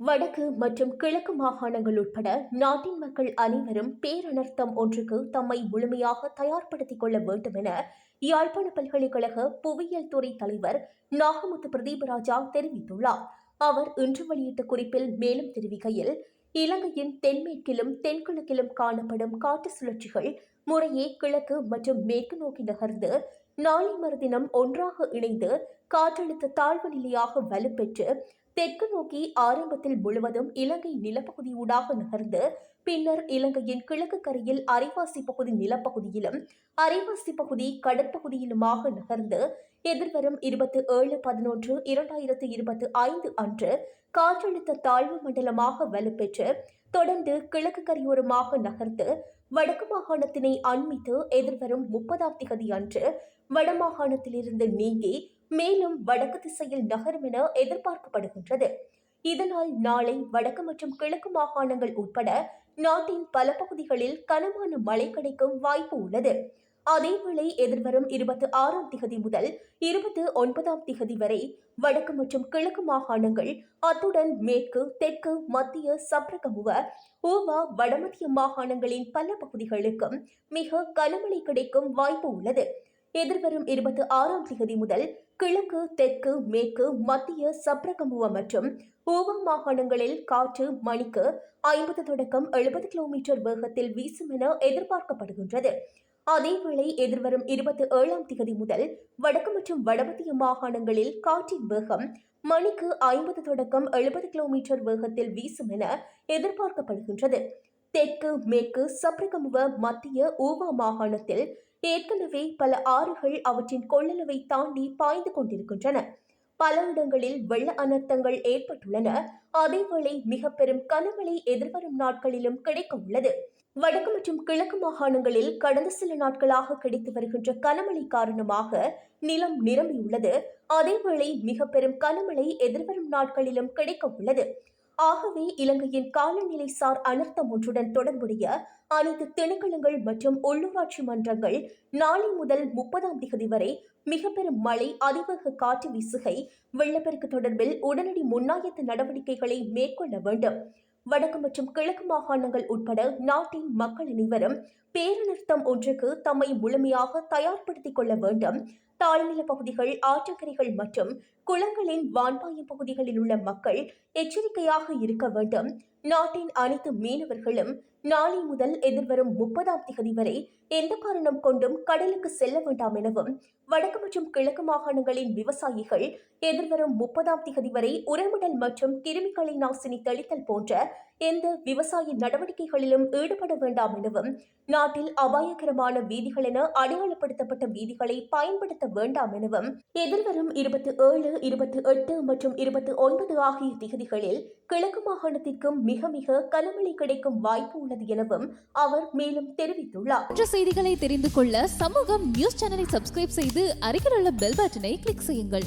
வடக்கு மற்றும் கிழக்கு மாகாணங்கள் உட்பட நாட்டின் மக்கள் அனைவரும் பேரனர்த்தம் ஒன்றுக்கு தம்மை முழுமையாக தயார்படுத்திக் கொள்ள வேண்டும் என யாழ்ப்பாண பல்கலைக்கழக புவியியல் துறை தலைவர் நாகமுத்து பிரதீபராஜா தெரிவித்துள்ளார். அவர் இன்று வெளியிட்ட குறிப்பில் மேலும் தெரிவிக்கையில் இலங்கையின் தென்மேற்கிலும் தென்கிழக்கிலும் காணப்படும் காற்று சுழற்சிகள் முறையே கிழக்கு மற்றும் மேற்கு நோக்கி நகர்ந்து நாளை மறுதினம் ஒன்றாக இணைந்து காற்றழுத்த தாழ்வு நிலையாக வலுப்பெற்று தெற்கு நோக்கி ஆரம்பத்தில் முழுவதும் இலங்கை நிலப்பகுதியூடாக நகர்ந்து பின்னர் இலங்கையின் கிழக்கு கரையில் அரைவாசி பகுதி நிலப்பகுதியிலும் அரைவாசி பகுதி கடற்பகுதியிலுமாக நகர்ந்து எதிர்வரும் இருபத்தி ஏழு பதினொன்று இரண்டாயிரத்து இருபத்தி ஐந்து அன்று காற்றழுத்த தாழ்வு மண்டலமாக வலுப்பெற்று தொடர்ந்து கிழக்கு கரையோரமாக நகர்ந்து வடக்கு மாகாணத்தினை அண்மித்து எதிர்வரும் முப்பதாம் திகதி அன்று வடமாகாணத்திலிருந்து நீங்கி மேலும் வடக்கு திசையில் நகரும் என எதிர்பார்க்கப்படுகின்றது. இதனால் நாளை வடக்கு மற்றும் கிழக்கு மாகாணங்கள் உட்பட நாட்டின் பல பகுதிகளில் கனமான மழை கிடைக்கும் வாய்ப்பு உள்ளது. அதேவேளை எதிர்வரும் இருபத்தி ஆறாம் திகதி முதல் இருபத்தி ஒன்பதாம் திகதி வரை வடக்கு மற்றும் கிழக்கு மாகாணங்கள் அத்துடன் மேற்கு தெற்கு மத்திய சப்ரகமுவ ஓவா வடமத்திய மாகாணங்களின் பல பகுதிகளுக்கும் மிக கனமழை கிடைக்கும் வாய்ப்பு உள்ளது. எதிர்வரும் இருபத்தி ஆறாம் திகதி முதல் கிழக்கு தெற்கு மேற்கு மத்திய சப்ரகமுவ மற்றும் ஓவா மாகாணங்களில் காற்று மணிக்கு ஐம்பது தொடக்கம் எழுபது கிலோமீட்டர் வேகத்தில் வீசும் என எதிர்பார்க்கப்படுகின்றது. அதேவேளை எதிர்வரும் இருபத்தி ஏழாம் திகதி முதல் வடக்கு மற்றும் வடமத்திய மாகாணங்களில் காற்றின் வேகம் மணிக்கு ஐம்பது தொடக்கம் எழுபது கிலோமீட்டர் வேகத்தில் வீசும் என எதிர்பார்க்கப்படுகின்றது. தெற்கு மேற்கு சப்ரகமுவ மத்திய ஊவா மாகாணத்தில் ஏற்கனவே பல ஆறுகள் அவற்றின் கொள்ளளவை தாண்டி பாய்ந்து கொண்டிருக்கின்றன. பல இடங்களில் வெள்ள அனர்த்தங்கள் ஏற்பட்டுள்ளன. அதேவேளை மிக பெரும் கனமழை எதிர்வரும் நாட்களிலும் கிடைக்க உள்ளது. வடக்கு மற்றும் கிழக்கு மாகாணங்களில் கடந்த சில நாட்களாக கிடைத்து வருகின்ற கனமழை காரணமாக நிலம் நிரம்பியுள்ளது. அதேவேளை மிக பெரும் கனமழை எதிர்வரும் நாட்களிலும் கிடைக்க உள்ளது. ஆகவே இலங்கையின் காலநிலை சார் அனர்த்தம் ஒன்றுடன் தொடர்புடைய அனைத்து திணைக்களங்கள் மற்றும் உள்ளூராட்சி மன்றங்கள் நாளை முதல் முப்பதாம் தேதி வரை மிக பெரும் மழை அதிவேக காற்று வீசுகை வெள்ளப்பெருக்கு தொடர்பில் உடனடி முன்னாயத்த நடவடிக்கைகளை மேற்கொள்ள வேண்டும். வடக்கு மற்றும் கிழக்கு மாகாணங்கள் உட்பட நாட்டின் மக்கள் அனைவரும் பேரனர்த்தம் ஒன்றுக்கு தம்மை முழுமையாக தயார்படுத்திக் கொள்ள வேண்டும். தாழ்நில பகுதிகள் ஆற்றக்கரைகள் மற்றும் குளங்களின் வான்பாயம் பகுதிகளில் உள்ள மக்கள் எச்சரிக்கையாக இருக்க வேண்டும். நாட்டின் அனைத்து மீனவர்களும் நாளை முதல் எதிர்வரும் முப்பதாம் திகதி வரை எந்த காரணம் கொண்டும் கடலுக்கு செல்ல வேண்டாம் எனவும் வடக்கு மற்றும் கிழக்கு மாகாணங்களின் விவசாயிகள் எதிர்வரும் முப்பதாம் திகதி வரை உரமிடல் மற்றும் கிருமிகளை நாசினி தெளித்தல் போன்ற எந்த விவசாய நடவடிக்கைகளிலும் ஈடுபட வேண்டாம் எனவும் நாட்டில் அபாயகரமான வீதிகள் என அடையாளப்படுத்தப்பட்ட வீதிகளை பயன்படுத்த வேண்டாம் எனவும் எதிர்வரும் இருபத்தி ஏழு இருபத்தி எட்டு மற்றும் இருபத்தி ஒன்பது ஆகிய திகதிகளில் கிழக்கு மாகாணத்திற்கும் மிக மிக கனமழை கிடைக்கும் வாய்ப்பு உள்ளது எனவும் அவர் மேலும் தெரிவித்துள்ளார். மற்ற செய்திகளை தெரிந்து கொள்ள சமூகம் நியூஸ் சேனலை சப்ஸ்கிரைப் செய்து அருகில் உள்ள பெல் பட்டனை கிளிக் செய்யுங்கள்.